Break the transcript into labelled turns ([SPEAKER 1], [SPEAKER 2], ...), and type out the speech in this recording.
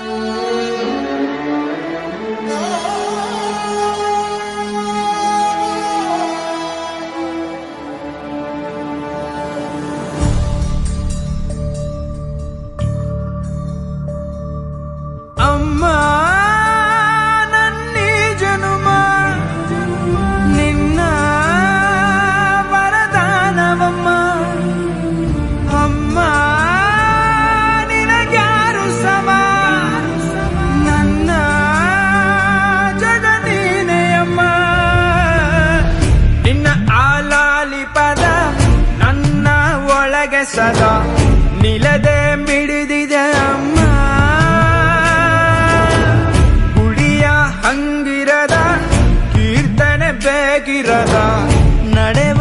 [SPEAKER 1] Thank you. ಕಡೆಗೆ ಸದಾ ನಿಲದೆ ಮಿಡಿದಿದೆ ಅಮ್ಮ. ಗುಡಿಯ ಹಂಗಿರದ ಕೀರ್ತನೆ ಬೇಗಿರದ ನಡೆವ